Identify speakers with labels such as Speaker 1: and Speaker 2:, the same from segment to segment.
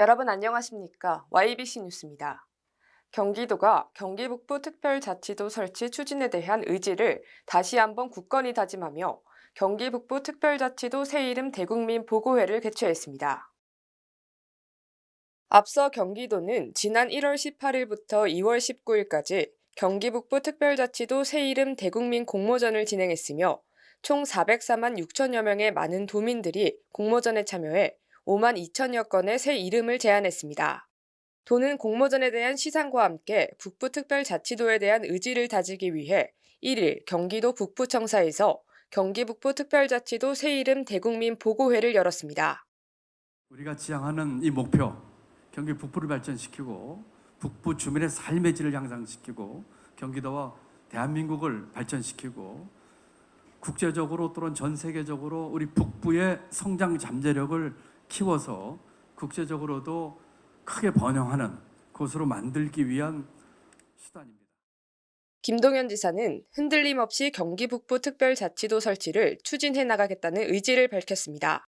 Speaker 1: 여러분 안녕하십니까? YBC 뉴스입니다. 경기도가 경기 북부 특별자치도 설치 추진에 대한 의지를 다시 한번 굳건히 다짐하며 경기 북부 특별자치도 새 이름 대국민 보고회를 개최했습니다. 앞서 경기도는 지난 1월 18일부터 2월 19일까지 경기 북부 특별자치도 새 이름 대국민 공모전을 진행했으며 총 404만 6천여 명의 많은 도민들이 공모전에 참여해 5만 2천여 건의 새 이름을 제안했습니다. 도는 공모전에 대한 시상과 함께 북부특별자치도에 대한 의지를 다지기 위해 1일 경기도 북부청사에서 경기북부 특별자치도 새 이름 대국민 보고회를 열었습니다.
Speaker 2: 우리가 지향하는 이 목표, 경기 북부를 발전시키고 북부 주민의 삶의 질을 향상시키고 경기도와 대한민국을 발전시키고 국제적으로 또는 전 세계적으로 우리 북부의 성장 잠재력을 키워서 국제적으로도 크게 번영하는 곳으로 만들기 위한 수단입니다.
Speaker 1: 김동연 지사는 흔들림 없이 경기 북부 특별자치도 설치를 추진해 나가겠다는 의지를 밝혔습니다.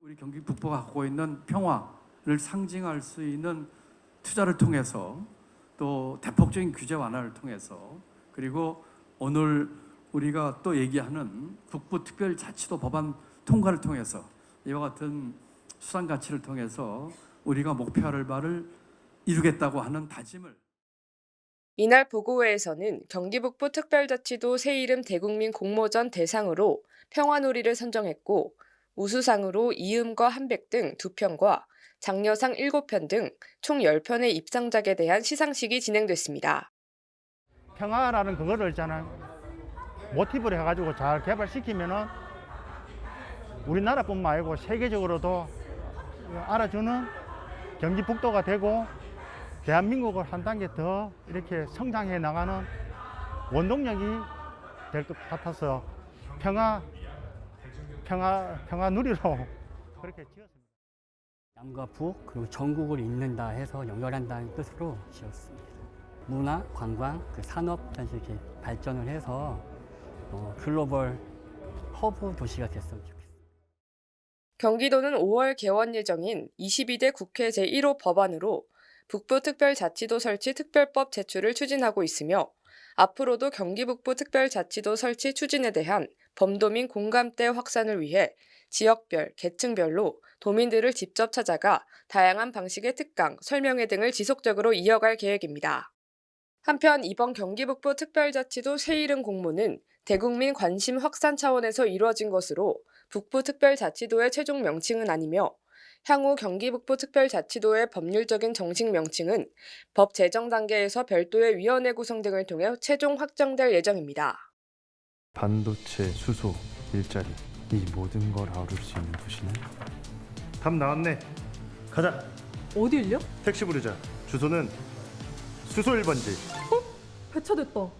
Speaker 2: 우리 경기 북부가 갖고 있는 평화를 상징할 수 있는 투자를 통해서 또 대폭적인 규제 완화를 통해서 그리고 오늘 우리가 또 얘기하는 북부 특별자치도 법안 통과를 통해서 이와 같은 수상 가치를 통해서 우리가 목표할 바를 이루겠다고 하는 다짐을
Speaker 1: 이날 보고회에서는 경기북부 특별자치도 새 이름 대국민 공모전 대상으로 평화놀이를 선정했고 우수상으로 이음과 한백 등 2편과 장려상 7편 등 총 10편의 입상작에 대한 시상식이 진행됐습니다.
Speaker 3: 평화라는 그거를 있잖아요. 모티브를 해가지고 잘 개발시키면은 우리나라뿐만 아니고 세계적으로도 알아주는 경기 북도가 되고 대한민국을 한 단계 더 이렇게 성장해 나가는 원동력이 될 것 같아서 평화 평화 평화 누리로 그렇게 지었습니다.
Speaker 4: 남과 북 그리고 전국을 잇는다 해서 연결한다는 뜻으로 지었습니다. 문화, 관광, 그 산업 이렇게 발전을 해서 어, 글로벌 허브 도시가 됐으면 좋겠습니다.
Speaker 1: 경기도는 5월 개원 예정인 22대 국회 제1호 법안으로 북부특별자치도 설치 특별법 제출을 추진하고 있으며 앞으로도 경기북부 특별자치도 설치 추진에 대한 범도민 공감대 확산을 위해 지역별, 계층별로 도민들을 직접 찾아가 다양한 방식의 특강, 설명회 등을 지속적으로 이어갈 계획입니다. 한편 이번 경기북부 특별자치도 새 이름 공모는 대국민 관심 확산 차원에서 이루어진 것으로 북부특별자치도의 최종 명칭은 아니며 향후 경기북부 특별자치도의 법률적인 정식 명칭은 법 제정 단계에서 별도의 위원회 구성 등을 통해 최종 확정될 예정입니다.
Speaker 5: 반도체, 수소, 일자리 이 모든 걸 아울 수 있는 도시는
Speaker 6: 답 나왔네. 가자.
Speaker 7: 어디일요?
Speaker 6: 택시 부르자. 주소는 수소 1번지.
Speaker 7: 배차됐다.